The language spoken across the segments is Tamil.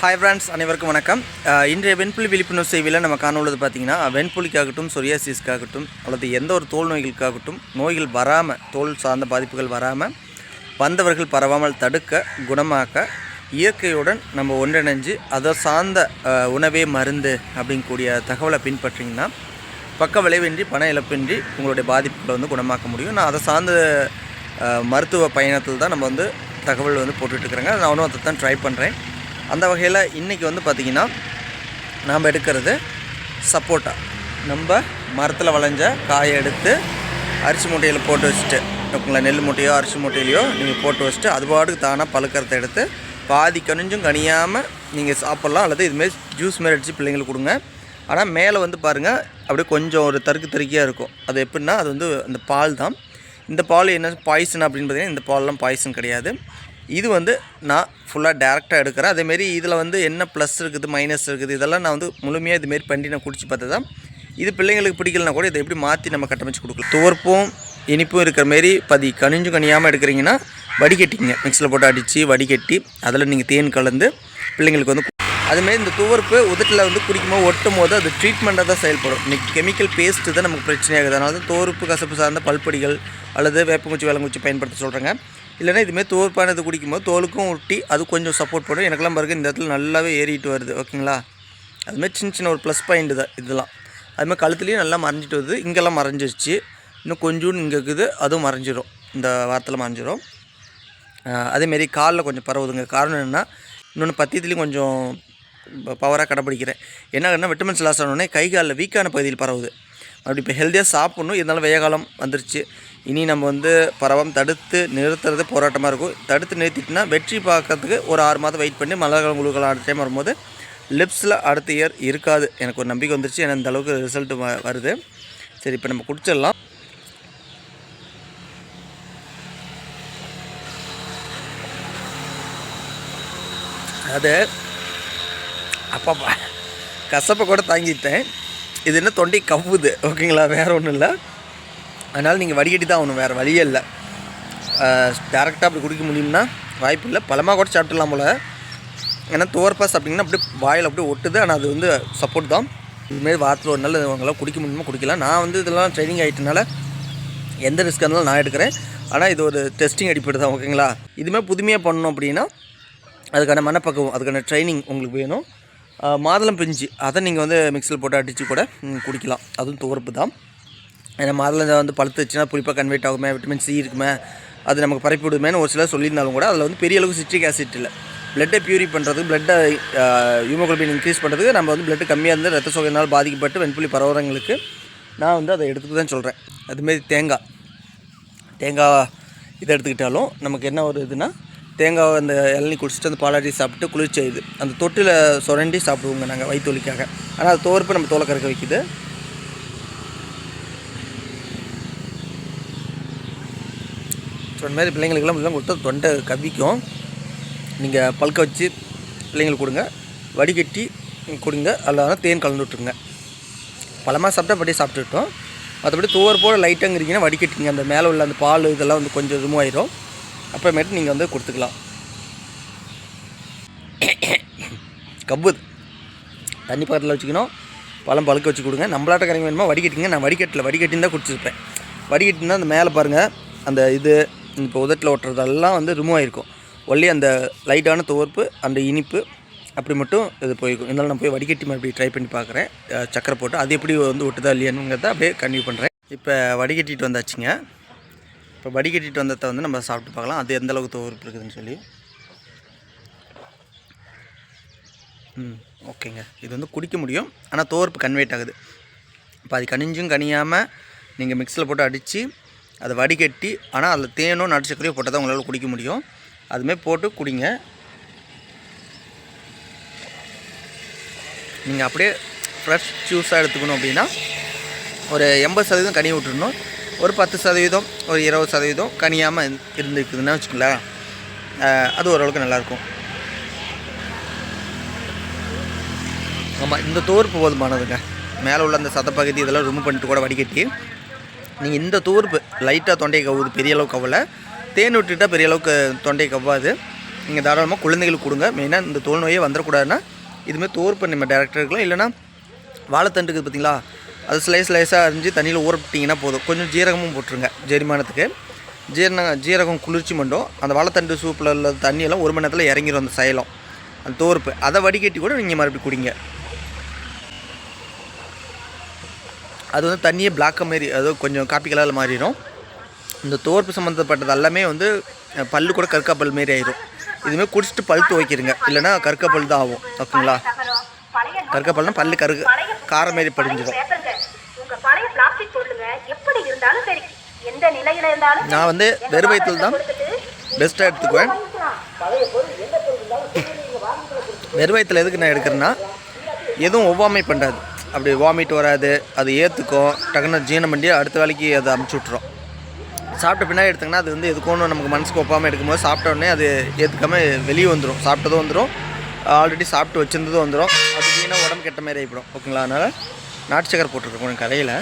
ஹாய் ஃப்ரெண்ட்ஸ் அனைவருக்கும் வணக்கம். இன்றைய வெண்புலி விழிப்புணர்வு செய்தியில் நம்ம காணொழுது பார்த்தீங்கன்னா வெண்புலிக்காகட்டும் சொரியாசிஸ்க்காகட்டும் அல்லது எந்த ஒரு தோல் நோய்களுக்காகட்டும் நோய்கள் வராமல் தோல் சார்ந்த பாதிப்புகள் வராமல் வந்தவர்கள் பரவாமல் தடுக்க குணமாக்க இயற்கையுடன் நம்ம ஒன்றிணைஞ்சு அதை சார்ந்த உணவே மருந்து அப்படிங்கக்கூடிய தகவலை பின்பற்றிங்கன்னா பக்க விளைவின்றி பண இழப்பின்றி உங்களுடைய பாதிப்புகளை வந்து குணமாக்க முடியும். நான் அதை சார்ந்த மருத்துவ பயணத்தில் தான் நம்ம வந்து தகவல் வந்து போட்டுட்ருக்குறேங்க நானும் அதை தான் ட்ரை பண்ணுறேன் அந்த வகையில் இன்றைக்கி வந்து பார்த்திங்கன்னா நாம் எடுக்கிறது சப்போட்டா. நம்ம மரத்தில் வளைஞ்ச காயை எடுத்து அரிசி மூட்டையில் போட்டு வச்சுட்டு உங்களை நெல் மூட்டையோ அரிசி மூட்டையிலையோ நீங்கள் போட்டு வச்சுட்டு அது பாட்டுக்கு தானாக பழுக்கிறத எடுத்து பாதி கனிஞ்சும் கனியாமல் நீங்கள் சாப்பிட்லாம். அல்லது இதுமாரி ஜூஸ் மாரி அடித்து பிள்ளைங்களுக்கு கொடுங்க. ஆனால் மேலே வந்து பாருங்கள் அப்படியே கொஞ்சம் ஒரு தருக்கு தருக்கியாக இருக்கும். அது எப்படின்னா அது வந்து அந்த பால் தான். இந்த பால் என்ன பாய்சன் அப்படின்னு பார்த்தீங்கன்னா இந்த பால்லாம் பாய்சன் கிடையாது. இது வந்து நான் ஃபுல்லாக டேரெக்டாக எடுக்கிறேன். அதேமாரி இதில் வந்து என்ன ப்ளஸ் இருக்குது மைனஸ் இருக்குது இதெல்லாம் நான் வந்து முழுமையாக இதுமாரி பண்ணி நான் குடிச்சு பார்த்தது தான் இது பிள்ளைங்களுக்கு பிடிக்கலனா கூட இதை எப்படி மாற்றி நம்ம கட்டமைச்சு கொடுக்கலாம்? துவர்ப்பும் இனிப்பும் இருக்கிற மாரி பதி கனிஞ்சும் கனியாமல் எடுக்கிறீங்கன்னா வடிகட்டிங்க மிக்சியில் போட்டு அடித்து வடிகட்டி அதில் நீங்கள் தேன் கலந்து பிள்ளைங்களுக்கு வந்து அதுமாரி இந்த துவர்ப்பு உதட்டில் வந்து குடிக்கும்போது ஒட்டும் போது அது ட்ரீட்மெண்ட்டாக தான் செயல்படும். இன்றைக்கி கெமிக்கல் பேஸ்ட்டு தான் நமக்கு பிரச்சனையாகுது. அதனால தான் துவர்ப்பு கசப்பு சார்ந்த பல்பொடிகள் அல்லது வேப்பங்குச்சி வேலங்குச்சி பயன்படுத்த சொல்கிறேங்க இல்லைன்னா இதுமாரி தோற்பானது குடிக்கும்போது தோலுக்கும் ஒட்டி அது கொஞ்சம் சப்போர்ட் பண்ணும். எனக்கெல்லாம் பாருங்க இந்த இடத்துல நல்லாவே ஏறிட்டு வருது ஓகேங்களா? அதுமாதிரி சின்ன சின்ன ஒரு ப்ளஸ் பாயிண்ட் தான் இதெல்லாம். அதுமாதிரி கழுத்துலேயும் நல்லா மறைஞ்சிட்டு வருது இங்கெல்லாம் மறைஞ்சிருச்சு. இன்னும் கொஞ்சோண்டு இங்கே இருக்குது அதுவும் மறைஞ்சிரும். இந்த வாரத்தில் மறைஞ்சிரும். அதேமாரி காலில் கொஞ்சம் பரவுதுங்க. காரணம் என்னென்னா இன்னொன்று பத்தியத்துலேயும் கொஞ்சம் பவராக கடைப்பிடிக்கிறேன். என்ன விட்டமின்ஸ் லாஸ் ஆனோடனே கை காலில் வீக்கான பகுதியில் பரவுது. அப்படி இப்போ ஹெல்த்தியாக சாப்பிட்ணும். இருந்தாலும் வெய்ய காலம் வந்துருச்சு. இனி நம்ம வந்து பரவம் தடுத்து நிறுத்துறது போராட்டமாக இருக்கும். தடுத்து நிறுத்திட்டுனா வெற்றி பார்க்கறதுக்கு ஒரு ஆறு மாதம் வெயிட் பண்ணி மழை காலம் குழுக்கள் அடுத்த டைம் வரும்போது லிப்ஸில் அடுத்த இயர் இருக்காது. எனக்கு ஒரு நம்பிக்கை வந்துருச்சு. ஏன்னா இந்த அளவுக்கு ரிசல்ட் வருது. சரி இப்போ நம்ம குடிச்சிடலாம். அது அப்பப்பா கசப்பை கூட தாங்கிட்டேன். இது என்ன தொண்டை கவ்வுது? ஓகேங்களா? வேறு ஒன்றும் இல்லை. அதனால் நீங்கள் வடிகட்டி தான் ஆகணும். வேறு வழியே இல்லை. டேரெக்டாக அப்படி குடிக்க முடியும்னா வாய்ப்பு இல்லை. பழமாக கூட சாப்பிட்டுலாம் போல். ஏன்னா துவர்ப்பா சாப்பிட்டிங்கன்னா அப்படியே வாயில் அப்படியே ஒட்டுது. ஆனால் அது வந்து சப்போர்ட் தான். இதுமாரி வாரத்தில் ஒரு நாள் அவங்களாம் குடிக்க முடியுமோ குடிக்கலாம். நான் வந்து இதெல்லாம் ட்ரைனிங் ஆகிட்டனால எந்த ரிஸ்க் இருந்தாலும் நான் எடுக்கிறேன். ஆனால் இது ஒரு டெஸ்டிங் அடிப்படை தான். ஓகேங்களா? இதுமாதிரி புதுமையாக பண்ணணும் அப்படின்னா அதுக்கான மனப்பக்குவம் அதுக்கான ட்ரைனிங் உங்களுக்கு வேணும். மாதுளம் பிஞ்சு அதை நீங்கள் வந்து மிக்சியில் போட்டு அடித்து கூட குடிக்கலாம். அதுவும் துவர்ப்பு தான். ஏன்னா மாதுளம் வந்து பழுத்துச்சுன்னா புளிப்பாக கன்வெர்ட் ஆகுமே விட்டமின் சி இருக்குமே அது நமக்கு பரப்பி விடுமேனு ஒரு சிலர் சொல்லியிருந்தாலும் கூட அதில் வந்து பெரிய அளவுக்கு சிட்ரிக் ஆசிட் இல்லை. பிளட்டை பியூரி பண்ணுறதுக்கு பிளட்டை ஹியூமோக்ளோபின் இன்க்ரீஸ் பண்ணுறதுக்கு நம்ம வந்து பிளட்டு கம்மியாக இருந்து ரத்த சோகையினால் பாதிக்கப்பட்டு வெண்புலி பரவுறவங்களுக்கு நான் வந்து அதை எடுத்துக்க தான் சொல்கிறேன் அதுமாரி தேங்காய். தேங்காய் இதை எடுத்துக்கிட்டாலும் நமக்கு என்ன ஒரு இதுனால் தேங்காய் அந்த இளநி குடிச்சிட்டு அந்த பாலாட்டி சாப்பிட்டு குளிர்ச்சி இது அந்த தொட்டில் சுரண்டி சாப்பிடுவோங்க நாங்கள் வயிற்றுவலிக்காக ஆனால் அது தோறுப்பு நம்ம தோலை கறக்க வைக்குது. சொன்ன மாதிரி பிள்ளைங்களுக்கெல்லாம் இப்படிலாம் கொடுத்தா தொண்டை கவிக்கும். நீங்கள் பழுக்க வச்சு பிள்ளைங்களுக்கு கொடுங்க. வடிகட்டி கொடுங்க. அல்லாத தேன் கலந்து விட்ருங்க பழமாக சாப்பிட்டா அப்படியே சாப்பிட்டுட்டோம். மற்றபடி துவர் போல் லைட்டாங்கிறீங்கன்னா வடிகட்டிங்க. அந்த மேலே உள்ள அந்த பால் இதெல்லாம் வந்து கொஞ்சம் இதுவும் ஆயிரும். அப்புறமேட்டு நீங்கள் வந்து கொடுத்துக்கலாம். கப்பு தண்ணி பக்கத்தில் வச்சுக்கணும். பழம் பழுக்க வச்சு கொடுங்க. நம்மளாட்ட கறி வேணுமா வடிகட்டிங்க நான் வடிகட்டில் வடிகட்டின்னு தான் குடிச்சிருப்பேன். வடிகட்டினா அந்த மேலே பாருங்கள் அந்த இது இப்போ உதட்டில் ஒட்டுறதெல்லாம் வந்து ரிமூவ் ஆகிருக்கும் ஒல்லி அந்த லைட்டான துவர்ப்பு அந்த இனிப்பு அப்படி மட்டும் இது போயிருக்கும். இருந்தாலும் நான் போய் வடிகட்டி மறுபடியும் ட்ரை பண்ணி பார்க்குறேன் சக்கரை போட்டு. அது எப்படி வந்து ஒட்டுதா இல்லையானுங்கிறத அப்படியே கன்டினியூ பண்ணுறேன் இப்போ வடிகட்டிட்டு வந்தாச்சுங்க. இப்போ வடிகட்டிட்டு வந்ததை வந்து நம்ம சாப்பிட்டு பார்க்கலாம். அது எந்த அளவுக்கு துவர்ப்பு இருக்குதுன்னு சொல்லி. ம் ஓகேங்க. இது வந்து குடிக்க முடியும். ஆனால் தோர்ப்பு கன்வெர்ட் ஆகுது. இப்போ அது கனிஞ்சும் கனியாமல் நீங்கள் மிக்ஸியில் போட்டு அடித்து அதை வடிகட்டி ஆனால் அதில் தேனும் நடு போட்டால் தான் உங்களால் குடிக்க முடியும். அதுமாரி போட்டு குடிங்க. நீங்கள் அப்படியே ஃப்ரெஷ் ஜூஸாக எடுத்துக்கணும் அப்படின்னா ஒரு எண்பது சதவீதம் கனி விட்டுருணும் ஒரு பத்து சதவீதம் ஒரு இருபது சதவீதம் கனியாமல் இருந்துக்குதுன்னா வச்சுக்கோங்களேன். அது ஓரளவுக்கு நல்லாயிருக்கும். ஆமாம் இந்த தோர்ப்பு போதுமானதுங்க. மேலே உள்ள அந்த சதப்பகுதி இதெல்லாம் ரிமூவ் பண்ணிட்டு கூட வடிகட்டி நீங்கள் இந்த தோர்ப்பு லைட்டாக தொண்டை கவுது பெரிய அளவுக்கு கவலை தேன் விட்டுட்டா பெரிய அளவுக்கு தொண்டை கவ்வாது. நீங்கள் தாராளமாக குழந்தைகளுக்கு கொடுங்க. மெயினாக இந்த தோல் நோயே வந்துடக்கூடாதுன்னா இதுமாதிரி தோர்ப்பு நம்ம டேரக்டர் இருக்கலாம் இல்லைனா வாழைத்தண்டு இருக்குது பார்த்தீங்களா அது ஸ்லைஸ் ஸ்லைஸாக அரிஞ்சு தண்ணியில் ஊற விட்டிங்கன்னா போதும். கொஞ்சம் ஜீரகமும் போட்டுருங்க ஜெரிமானத்துக்கு. ஜீரண ஜீரகம் குளிர்ச்சி மண்டும் அந்த வாழைத்தண்டு சூப்பில் உள்ள தண்ணியெல்லாம் ஒரு மணி நேரத்தில் இறங்கிரும் அந்த சைலம். அந்த தோர்ப்பு. அதை வடிகட்டி கூட நீங்கள் மறுபடியும் குடிங்க. அது வந்து தண்ணியே பிளாக்க மாரி அது கொஞ்சம் காப்பி கலரில் மாறிடும் இந்த தோர்ப்பு சம்மந்தப்பட்டது எல்லாமே வந்து பல்லு கூட கற்காப்பல் மாரி ஆயிரும். இதுமாரி குடிச்சிட்டு பல் துவைக்கிறங்க இல்லைன்னா கற்காப்பல் தான் ஆகும் ஓகேங்களா? கற்காப்பல்னால் பல் கரு காரம் மாரி படிஞ்சிடும் இருந்தாலும் சரி எந்த நிலையில இருந்தாலும் நான் வந்து வெறும் வயிற்றில் தான் பெஸ்ட்டாக எடுத்துக்குவேன். வெறும் வயிற்றில் எதுக்கு நான் எடுக்கிறேன்னா எதுவும் ஒவ்வாமை பண்ணாது அப்படி வாமிட் வராது அது ஏற்றுக்கும் டக்குன்னு ஜீரணம் பண்ணி அடுத்த வேலைக்கு அதை அமுச்சு விட்ரும் சாப்பிட்ட பின்னாடி எடுத்தீங்கன்னா அது வந்து எதுக்கும் நமக்கு மனசுக்கு ஒப்பாமல் எடுக்கும்போது சாப்பிட்ட உடனே அது ஏற்றுக்காம வெளியே வந்துடும் சாப்பிட்டதும் வந்துடும் ஆல்ரெடி சாப்பிட்டு வச்சிருந்ததும் வந்துடும் அது வீணாக உடம்பு கெட்ட மாதிரி ஆகிடும் ஓகேங்களா? அதனால் நாட்டு சக்கரை போட்டிருக்கேன் கொஞ்சம் கரையில்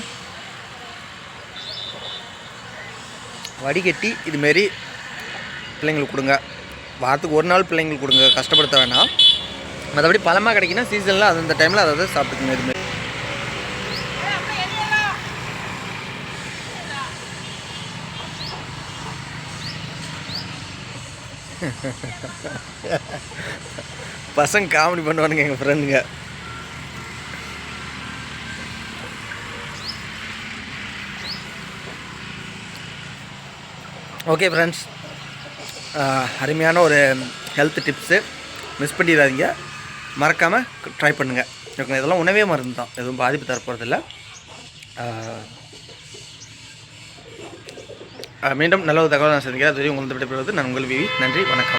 வடிகட்டி இதுமாரி பிள்ளைங்களுக்கு கொடுங்க. வாரத்துக்கு ஒரு நாள் பிள்ளைங்களுக்கு கொடுங்க. கஷ்டப்படுத்த வேணாம். மற்றபடி பழமாக கிடைக்குன்னா சீசனில் அந்தந்த அந்த டைமில் அதை அதை சாப்பிட்டுக்குங்க இதுமாரி. பசங்க காமெடி பண்ணுவானுங்க எங்கள் ஃப்ரெண்டுங்க ஓகே ஃப்ரெண்ட்ஸ் அருமையான ஒரு ஹெல்த் டிப்ஸு மிஸ் பண்ணிடாதீங்க. மறக்காமல் ட்ரை பண்ணுங்கள் ஓகே இதெல்லாம் உணவே மருந்து தான். எதுவும் பாதிப்பு தரப்போகிறதில்ல மீண்டும் நல்ல ஒரு தகவல் நான் சந்திக்கிறேன். அதுவரை உங்களுக்கு விடைபெறுவது நான் உங்கள் விவி. நன்றி வணக்கம்.